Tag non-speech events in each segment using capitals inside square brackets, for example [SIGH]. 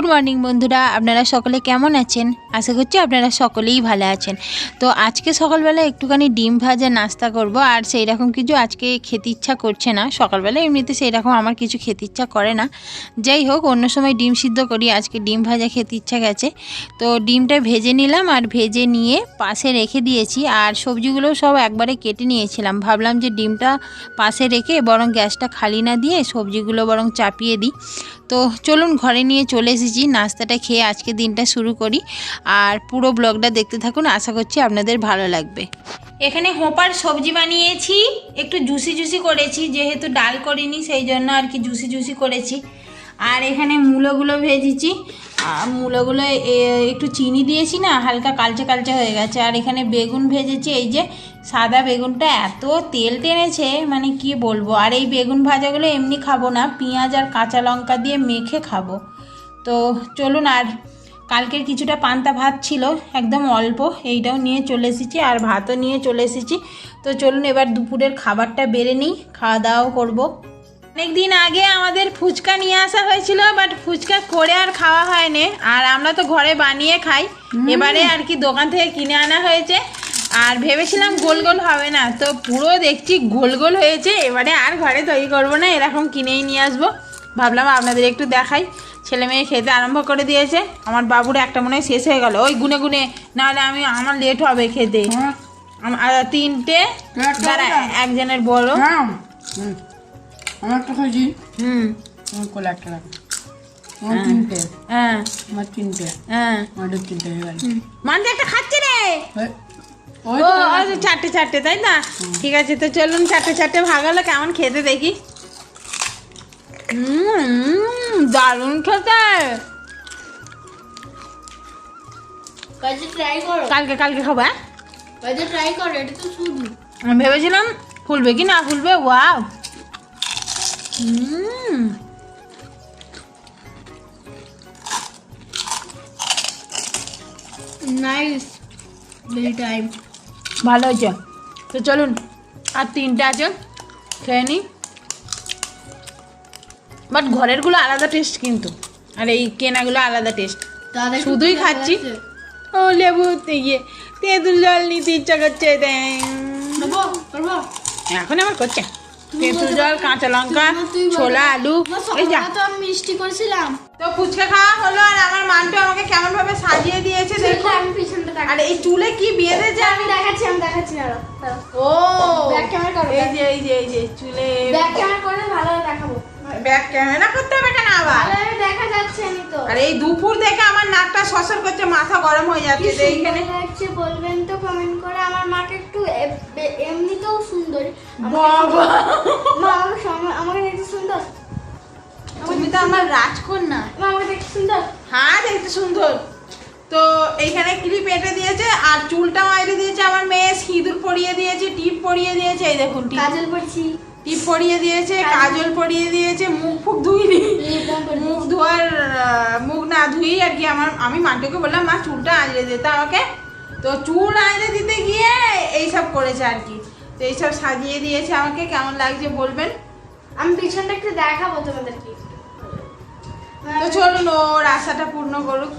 Good morning বন্ধুরা, আপনারা সকলে কেমন আছেন? আশা করছি আপনারা সকলেই ভালো আছেন। তো আজকে সকালবেলা একটুখানি ডিম ভাজা নাস্তা করব, আর সেই রকম কিছু আজকে খেতে ইচ্ছা করছে না। সকালবেলা এমনিতে সেই রকম আমার কিছু খেতে ইচ্ছা করে না। যাই হোক, অন্য সময় ডিম সিদ্ধ করি, আজকে ডিম ভাজা খেতে ইচ্ছা গেছে। তো ডিমটা ভেজে নিলাম, আর ভেজে নিয়ে পাশে রেখে দিয়েছি, আর সবজিগুলো সব একবারে কেটে নিয়েছিলাম। ভাবলাম যে ডিমটা পাশে রেখে বরং গ্যাসটা খালি না দিয়ে সবজিগুলো বরং চাপিয়ে দিই। তো চলুন ঘরে নিয়ে চলে এসেছি। নাস্তাটা খেয়ে আজকে দিনটা শুরু করি। আর পুরো ব্লগটা দেখতে থাকুন, আশা করছি আপনাদের ভালো লাগবে। এখানে হোপার সবজি বানিয়েছি, একটু জুসি জুসি করেছি, যেহেতু ডাল করিনি, সেই জন্য আর কি জুসি জুসি করেছি। আর এখানে মূলোগুলো ভেজেছি মূলোগুলো একটু চিনি দিয়েছি না, হালকা কালচে কালচে হয়ে গেছে। আর এখানে বেগুন ভেজেছি, এই যে সাদা বেগুনটা এত তেল টেনেছে মানে কি বলব? আর এই বেগুন ভাজাগুলো এমনি খাব না, পেঁয়াজ আর কাঁচা লঙ্কা দিয়ে মেখে খাব। তো চলুন আর কালকের কিছুটা পান্তা ভাত ছিল একদম অল্প এইটাও নিয়ে চলে এসেছি আর ভাতও নিয়ে চলে এসেছি। তো চলুন এবার দুপুরের খাবারটা বেড়ে নিই খাওয়া দাওয়াও করব। অনেক দিন আগে আমাদের ফুচকা নিয়ে আসা হয়েছিল বাট ফুচকা করে আর খাওয়া হয়নি। আর আমরা তো ঘরে বানিয়ে খাই। এবারে আর কি দোকান থেকে কিনে আনা হয়েছে। আর ভেবেছিলাম গোল গোল হবে না তো পুরো দেখছি গোল গোল হয়েছে। এবারে আর ঘরে তৈরি করব না এরকম কিনেই নিয়ে আসব। ভাবলাম আপনাদের একটু দেখাই। ছেলে মেয়ে খেতে আরম্ভ করে দিয়েছে। আমার বাবুর একটা মনে হয় শেষ হয়ে গেল। ওই গুনে গুনে নাহলে আমি আমার লেট হবে খেতে। আর তিনটে। একজনের বড়। হুম। আমার একটা খাইছি হুম। আমার একটা তিনটে। হ্যাঁ। আমার তিনটে। হ্যাঁ। আমাদের তিনটে হয়ে গেল। একটা খাচ্ছে রে! ও চারটে চারটে তাই না? ঠিক আছে তো চলুন চারটে চারটে ভাগ হলো কেমন খেতে দেখি। দারুণ খেতে। কাজে ট্রাই করো। কালকে কালকে খাব হ্যাঁ? কাজে ট্রাই করো এটা তো শুধু আমি ভেবেছিলাম ফুলবে কি না ফুলবে wow. Hmm nice very time ভালো হয়েছে। তো চলুন আর তিনটে আছে খেয়ে নিই বাট ঘরেরগুলো আলাদা টেস্ট কিন্তু। আর এই কেনাগুলো আলাদা টেস্ট শুধুই খাচ্ছি। ও লেবু ইয়ে তেঁতুল জল নিতে ইচ্ছা করছে। এখন আমার করছে। তেঁতুল জল কাঁচা লঙ্কা ছোলা আলু এই যা। মিষ্টি করেছিলাম। তো ফুচকা খাওয়া হলো আর আমার মানটা আমাকে কেমন ভাবে সাজিয়ে দিয়েছে দেখো দেখো। আমি পিছনটা আর এই চুলে কি বেঁধেছে আমি দেখাচ্ছি আমি দেখাচ্ছি না ও। Back camera করো, এই যে এই যে এই যে চুলে ব্যাক ক্যামেরা করে ভালো দেখাবো। ব্যাক ক্যামেরা করতে হবে কেন আবার? দেখা যাচ্ছে তো। আর এই দুপুর দেখে আমার নাকটা সসর করছে মাথা গরম হয়ে যাচ্ছে এইখানে লাগছে বলবেন তো কমেন্ট করে। আমার মাকে একটু এমনিতেও সুন্দর। বাবা। মা আমাকে দেখতে সুন্দর। তুমি তো আমার রাজকন্যা। মা আমাকে দেখতে সুন্দর। হ্যাঁ দেখতে সুন্দর। তো এইখানে ক্লিপ এঁটে দিয়েছে আর চুলটা মাইরে দিয়েছে আমার মেয়ে সিঁদুর পরিয়ে দিয়েছে টিপ পরিয়ে দিয়েছে এই দেখুন কাজল পড়ছি। টিপ পরিয়ে দিয়েছে কাজল। পরিয়ে দিয়েছে মুখ ফুক ধুইনি। মুখ ধোয়ার মুখ না ধুই আর কি আমার আমি মান্টুকে বললাম মা চুলটা আঁচড়ে দিতে আমাকে তো চুল আঁচড়ে দিতে গিয়ে এইসব করেছে আর কি। তো এইসব সাজিয়ে দিয়েছে আমাকে কেমন লাগছে বলবেন? আমি পিছনটা একটু দেখাবো তোমাদেরকে। তো চলুন ওর আশাটা পূর্ণ করুক।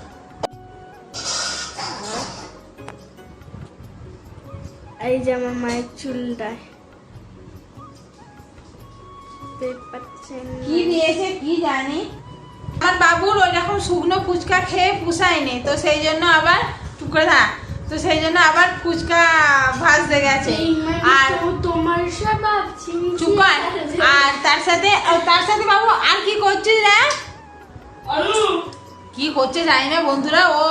এই যে আমার মায়ের চুলটা কি দিয়েছে কি জানি? আমার বাবুর ওই রকম শুকনো ফুচকা খেয়ে পুষায়নি তো সেই জন্য আবার চুপ করে তো সেই জন্য আবার ফুচকা ভাজতে গেছে। মানে আর তোমার সব চুপ আর তার সাথে তার সাথে বাবু আর কি করছিস রে? কি করছে জানি না বন্ধুরা ও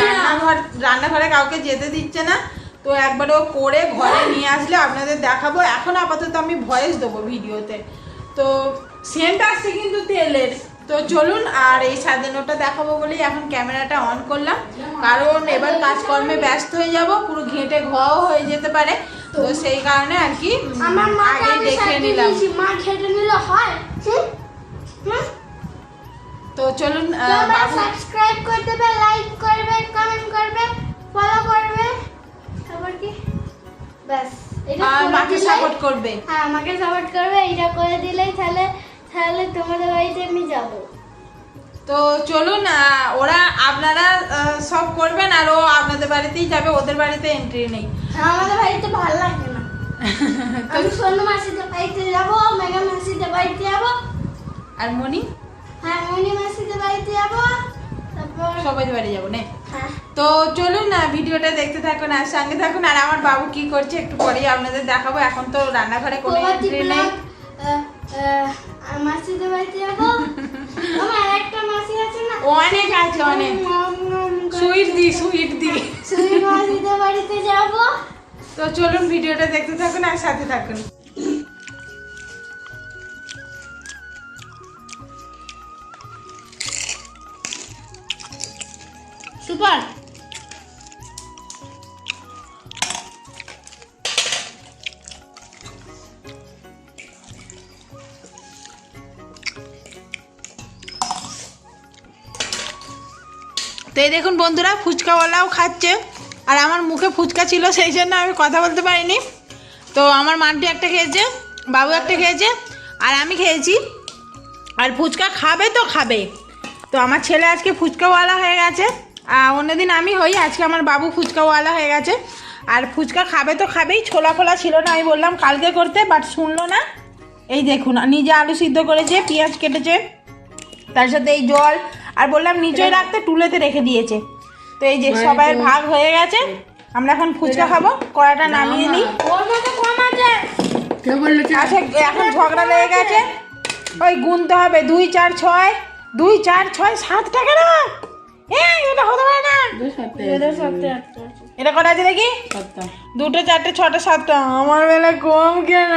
রান্নাঘর রান্নাঘরে কাউকে যেতে দিচ্ছে না। তো একবার ও করে ঘরে নিয়ে আসলে আপনাদের দেখাবো। এখন আপাতত আমি ভয়েস দেবো ভিডিওতে তো সেন্ট আসছে কিন্তু তেলের। তো চলুন আর এই স্বাধীনতা দেখাবো বলেই এখন ক্যামেরাটা অন করলাম। কারণ এবার কাজকর্মে ব্যস্ত হয়ে যাব পুরো ঘেঁটে ঘোয়াও হয়ে যেতে পারে। তো সেই কারণে আর কি আমার আগে দেখে নিলাম। মা নিলে হয়? তো চলুন সাবস্ক্রাইব করে মাকে সাপোর্ট করবে। হ্যাঁ আমাকে সাপোর্ট করবে এটা করে দিলেই তাহলে তাহলে তোমাদের বাড়িতে আমি যাব। তো চলুন ওরা আপনারা সব করবেন আর ও আপনাদের বাড়িতেই যাবে ওদের বাড়িতে এন্ট্রি নেই। আমাদের বাড়িতে ভালো লাগে না। [LAUGHS] আমি সোনু মাসিদের বাড়িতে যাব মেঘা মাসিদের বাড়িতে যাব। আর মনি হ্যাঁ মনি মাসিদের বাড়িতে যাব। তারপর সবাই বাড়ি যাব না। হ্যাঁ তো চলুন না ভিডিওটা দেখতে থাকুন আর সঙ্গে থাকুন। আর আমার বাবু কি করছে একটু পরেই আপনাদের দেখাবো। এখন তো রান্নাঘরে কোনো এন্ট্রি নেই। মাসিদের বাড়িতে যাব? আমার আরেকটা মাসি আছে না অনেক আছে অনেক। সুইট দি সুইট দি। সুইট মাসিদের বাড়িতে যাব? তো চলুন ভিডিওটা দেখতে থাকুন আর সাথে থাকুন। সুপার। তো এই দেখুন বন্ধুরা, ফুচকাওয়ালাও খাচ্ছে। আর আমার মুখে ফুচকা ছিল, সেই জন্য আমি কথা বলতে পারিনি। তো আমার মান্টি একটা খেয়েছে, বাবু একটা খেয়েছে, আর আমি খেয়েছি। আর ফুচকা খাবে তো খাবে। তো আমার ছেলে আজকে ফুচকাওয়ালা হয়ে গেছে। অন্যদিন আমি হই আজকে আমার বাবু ফুচকাওয়ালা হয়ে গেছে। আর ফুচকা খাবে তো খাবেই ছোলা ফোলা ছিল না আমি বললাম কালকে করতে বাট শুনলো না। এই দেখুন নিজে আলু সিদ্ধ করেছে পেঁয়াজ কেটেছে তার সাথে এই জল আর বললাম নিচে রাখতে টুলেতে রেখে দিয়েছে। তো এই যে সবাই ভাগ হয়ে গেছে আমরা এখন ফুচকা খাব কড়াটা নামিয়ে নিই। আচ্ছা এখন ঝগড়া লেগে গেছে। ওই গুনতে হবে দুই চার ছয় দুই চার ছয় সাত টাকা না? এটা হতে পারে না। দুই এটা কটা আছে দেখি? দুটো চারটে ছটা সাতটা। আমার বেলা কম কেন?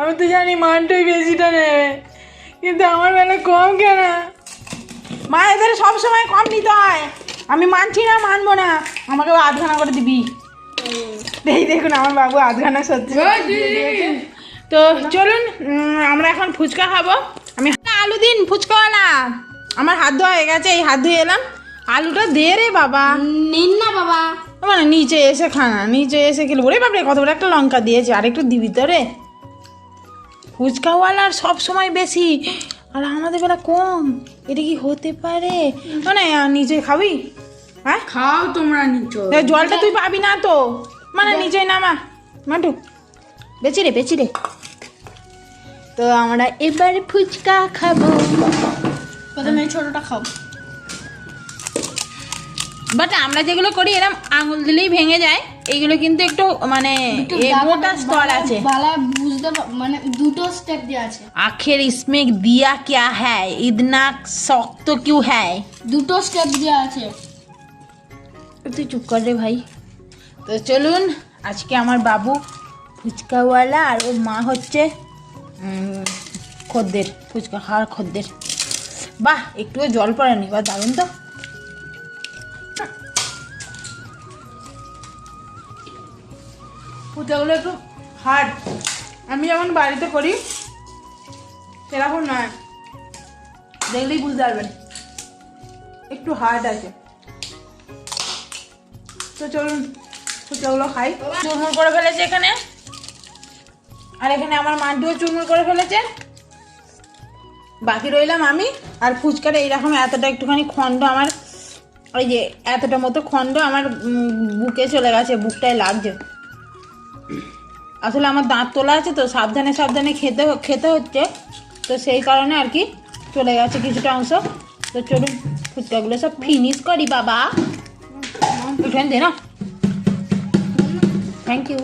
আমি তো জানি মানটাই বেশিটা নেবে। কিন্তু আমার বেলা কম কেন? মা এদের সব সময় কম নিতে হয়। আমি মানছি না মানবো না। আমাকে আধখানা করে দিবি। এই দেখুন আমার বাবু আধখানা সত্যি। তো চলুন আমরা এখন ফুচকা খাব। আমি আলু দিন ফুচকাওয়ালা। আমার হাত ধোয়া হয়ে গেছে এই হাত ধুয়ে এলাম। আলুটা দে রে বাবা। নিন না বাবা। মানে নিচে এসে খানা নিচে এসে খেলে। ওরে বাপরে কত বড় একটা লঙ্কা দিয়েছে। আর একটু দিবি তো রে। ফুচকাওয়ালার সব সময় বেশি আর আমাদের বেলা কম। এটা কি হতে পারে? মানে নিচে খাবি? হ্যাঁ? খাও তোমরা নিচে। জলটা তুই পাবি না তো। মানে নিচে নামা। মাটু বেচি রে বেচি রে। তো আমরা এবার ফুচকা খাব। প্রথমে ছোটটা খাও। বাট আমরা যেগুলো করি এরকম আঙুল দিলেই ভেঙে যায়। এইগুলো কিন্তু একটু মানে মোটা স্তর আছে। বালা বুঝতে মানে দুটো স্টেপ দিয়ে আছে। আখের স্মেক দিয়া কিয়া হ্যায়? ইদনা শক্ত কিউ হ্যায়? দুটো স্টেপ দিয়ে আছে। তুই চুপ কর রে ভাই। তো চলুন আজকে আমার বাবু ফুচকাওয়ালা আর ওর মা হচ্ছে খদ্দের ফুচকা খাওয়ার খদ্দের। বাহ একটুও জল পড়েনি বা দারুণ তো। ফুচকাগুলো একটু হার্ড আমি যেমন বাড়িতে করি। সেরকম নয়। দেখলেই বুঝতে পারবেন। একটু হার্ড আছে। তো চলুন ফুচকাগুলো খাই। চুরমুর করে ফেলেছে এখানে। আর এখানে আমার মান্টুও চুরমুর করে ফেলেছে। বাকি রইলাম আমি। আর ফুচকাটা এইরকম এতটা একটুখানি খণ্ড আমার, ওই যে এতটা মতো খণ্ড আমার বুকে চলে গেছে, বুকটায় লাগছে। আসলে আমার দাঁত তোলা আছে তো, সাবধানে সাবধানে খেতে খেতে হচ্ছে। তো সেই কারণে আর কি চলে গেছে কিছুটা অংশ। তো চলুন, ফুচকাগুলো সব ফিনিশ করি বাবা। উঠেন দে না থ্যাংক ইউ